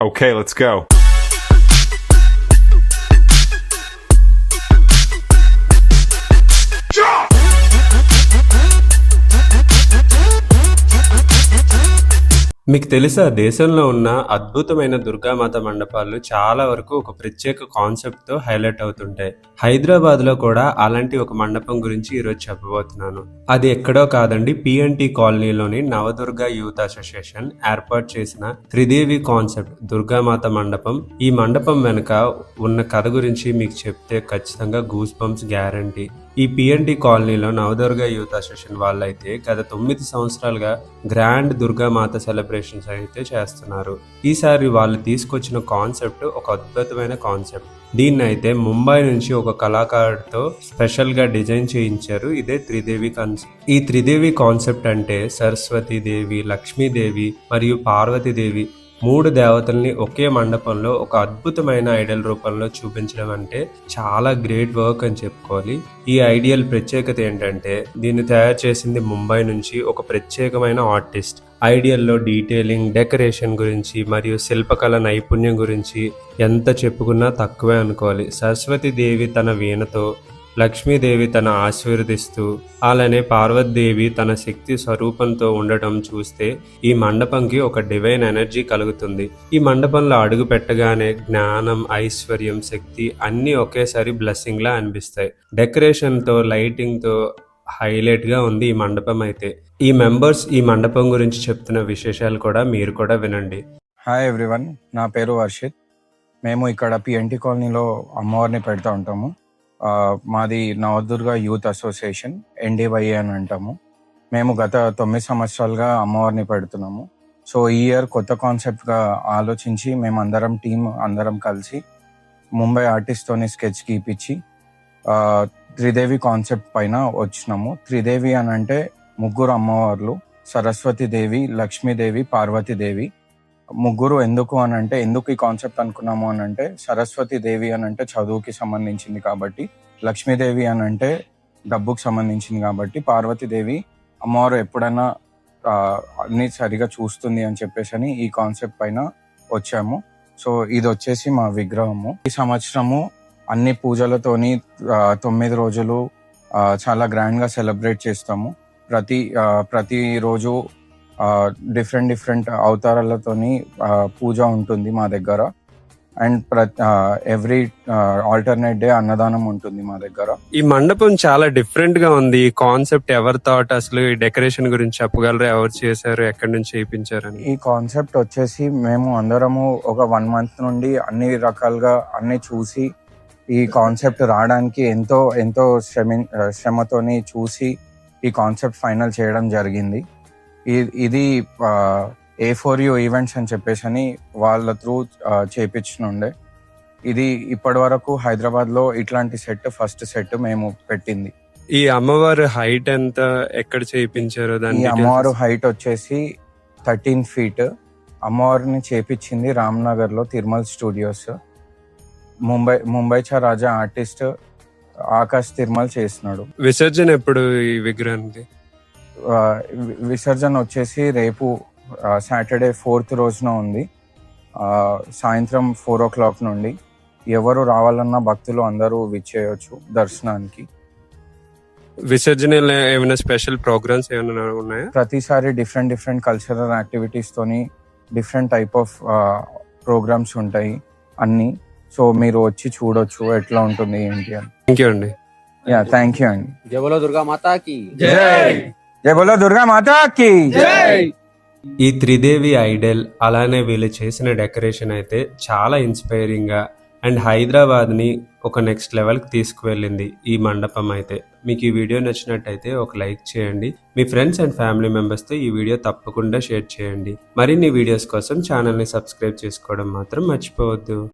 Okay, let's go. మీకు తెలుసా దేశంలో ఉన్న అద్భుతమైన దుర్గామాత మండపాలు చాలా వరకు ఒక ప్రత్యేక కాన్సెప్ట్తో హైలైట్ అవుతుంటాయి. హైదరాబాద్లో కూడా అలాంటి ఒక మండపం గురించి ఈరోజు చెప్పబోతున్నాను. అది ఎక్కడో కాదండి పిఎన్టీ కాలనీలోని నవదుర్గ యూత్ అసోసియేషన్ ఏర్పాటు చేసిన త్రిదేవి కాన్సెప్ట్ దుర్గామాత మండపం. ఈ మండపం వెనుక ఉన్న కథ గురించి మీకు చెప్తే ఖచ్చితంగా గూస్ బంప్స్ గ్యారంటీ ఈ పిఎన్టి కాలనీలో నవదుర్గ యూత్ అసోసియేషన్ వాళ్ళైతే గత తొమ్మిది సంవత్సరాలుగా గ్రాండ్ దుర్గామాత సెలబ్రేషన్స్ అయితే చేస్తున్నారు. ఈసారి వాళ్ళు తీసుకొచ్చిన కాన్సెప్ట్ ఒక అద్భుతమైన కాన్సెప్ట్. దీన్ని అయితే ముంబై నుంచి ఒక కళాకారుడితో స్పెషల్గా డిజైన్ చేయించారు. ఇదే త్రిదేవి కాన్సెప్ట్ ఈ త్రిదేవి కాన్సెప్ట్ అంటే సరస్వతి దేవి లక్ష్మీదేవి మరియు పార్వతీదేవి మూడు దేవతల్ని ఒకే మండపంలో ఒక అద్భుతమైన ఐడియల్ రూపంలో చూపించడం అంటే చాలా గ్రేట్ వర్క్ అని చెప్పుకోవాలి. ఈ ఐడియల్ ప్రత్యేకత ఏంటంటే దీన్ని తయారు చేసింది ముంబై నుంచి ఒక ప్రత్యేకమైన ఆర్టిస్ట్. ఐడియల్లో డీటెయిలింగ్ డెకరేషన్ గురించి మరియు శిల్పకళ నైపుణ్యం గురించి ఎంత చెప్పుకున్నా తక్కువే అనుకోవాలి. సరస్వతి దేవి తన వీణతో లక్ష్మీదేవి తన ఆశీర్వదిస్తూ అలానే పార్వతీదేవి తన శక్తి స్వరూపంతో ఉండటం చూస్తే ఈ మండపంకి ఒక డివైన్ ఎనర్జీ కలుగుతుంది. ఈ మండపంలో అడుగు పెట్టగానే జ్ఞానం ఐశ్వర్యం శక్తి అన్నీ ఒకేసారి బ్లెస్సింగ్లా అనిపిస్తాయి. డెకరేషన్తో లైటింగ్తో హైలైట్గా హైలైట్గా ఉంది ఈ మండపం అయితే. ఈ మెంబర్స్ ఈ మండపం గురించి చెప్తున్న విశేషాలు కూడా మీరు కూడా వినండి. హాయ్ ఎవ్రీవన్ నా పేరు వర్షిత్ మేము ఇక్కడ పిఎన్టీ కాలనీలో అమ్మవారిని పెడతా ఉంటాము. మాది నవదుర్గ యూత్ అసోసియేషన్ ఎన్డీవైఏ అని అంటాము. మేము గత తొమ్మిది సంవత్సరాలుగా అమ్మవారిని పెడుతున్నాము. సో ఈ ఇయర్ కొత్త కాన్సెప్ట్గా ఆలోచించి మేము అందరం టీం అందరం కలిసి ముంబై ఆర్టిస్ట్తోని స్కెచ్ గీపించి త్రిదేవి కాన్సెప్ట్ పైన వచ్చినాము. త్రిదేవి అని అంటే ముగ్గురు అమ్మవార్లు సరస్వతి దేవి లక్ష్మీదేవి పార్వతీదేవి ముగ్గురు ఎందుకు అని అంటే ఎందుకు ఈ కాన్సెప్ట్ అనుకున్నాము అని అంటే సరస్వతి దేవి అని అంటే చదువుకి సంబంధించింది కాబట్టి లక్ష్మీదేవి అని అంటే డబ్బుకు సంబంధించింది కాబట్టి పార్వతీదేవి అమ్మవారు ఎప్పుడైనా అన్ని సరిగా చూస్తుంది అని చెప్పేసి అని ఈ కాన్సెప్ట్ పైన వచ్చాము. సో ఇది వచ్చేసి మా విగ్రహము. ఈ సంవత్సరము అన్ని పూజలతోని తొమ్మిది రోజులు చాలా గ్రాండ్గా సెలబ్రేట్ చేస్తాము. ప్రతి ప్రతిరోజు డిఫరెంట్ డిఫరెంట్ అవతారాలతోని పూజ ఉంటుంది మా దగ్గర. అండ్ ఎవ్రీ ఆల్టర్నేట్ డే అన్నదానం ఉంటుంది మా దగ్గర. ఈ మండపం చాలా డిఫరెంట్గా ఉంది. ఈ కాన్సెప్ట్ ఎవరి థాట్ అసలు ఈ డెకరేషన్ గురించి చెప్పగలరు? ఎవరు చేశారు? ఎక్కడి నుంచి చేయించారని? ఈ కాన్సెప్ట్ వచ్చేసి మేము అందరము ఒక వన్ మంత్ నుండి అన్ని రకాలుగా అన్ని చూసి ఈ కాన్సెప్ట్ రావడానికి ఎంతో ఎంతో శ్రమి శ్రమతోని చూసి ఈ కాన్సెప్ట్ ఫైనల్ చేయడం జరిగింది. ఇది ఏ ఫోర్ యూ ఈవెంట్స్ అని చెప్పేసి అని వాళ్ళ త్రూ చేపించనుండే. ఇది ఇప్పటి వరకు హైదరాబాద్లో ఇట్లాంటి సెట్ ఫస్ట్ సెట్ మేము పెట్టింది. ఈ అమ్మవారి హైట్ ఎంత ఎక్కడ చేయించారు ఈ దాని అమ్మవారు హైట్ వచ్చేసి థర్టీన్ ఫీట్. అమ్మవారిని చేపించింది రామ్నగర్లో తిరుమల్ స్టూడియోస్. ముంబై ముంబై చా రాజా ఆర్టిస్ట్ ఆకాష్ తిరుమల్ చేసినాడు. విసర్జన ఎప్పుడు ఈ విగ్రహానికి? విసర్జన వచ్చేసి రేపు సాటర్డే ఫోర్త్ రోజున ఉంది. సాయంత్రం ఫోర్ ఓ క్లాక్ నుండి ఎవరు రావాలన్నా భక్తులు అందరూ విచ్చేయచ్చు దర్శనానికి. విసర్జన ఏమైనా స్పెషల్ ప్రోగ్రామ్స్ ఏమైనా ఉన్నాయా? ప్రతిసారి డిఫరెంట్ డిఫరెంట్ కల్చరల్ యాక్టివిటీస్ తోని డిఫరెంట్ టైప్ ఆఫ్ ప్రోగ్రామ్స్ ఉంటాయి అన్ని. సో మీరు వచ్చి చూడొచ్చు ఎట్లా ఉంటుంది ఏంటి అని. థ్యాంక్ యూ అండి. యా థ్యాంక్ యూ అండి. దుర్గా మాతాకి జై! జై బోలో దుర్గా మాతాకి ఈ త్రిదేవి ఐడల్ అలానే వీళ్ళు చేసిన డెకరేషన్ అయితే చాలా ఇన్స్పైరింగ్గా అండ్ హైదరాబాద్ని ఒక నెక్స్ట్ లెవెల్కి తీసుకువెళ్ళింది ఈ మండపం అయితే. మీకు ఈ వీడియో నచ్చినట్టయితే ఒక లైక్ చేయండి. మీ ఫ్రెండ్స్ అండ్ ఫ్యామిలీ మెంబర్స్తో ఈ వీడియో తప్పకుండా షేర్ చేయండి. మరిన్ని వీడియోస్ కోసం ఛానల్ని సబ్స్క్రైబ్ చేసుకోవడం మాత్రం మర్చిపోవద్దు.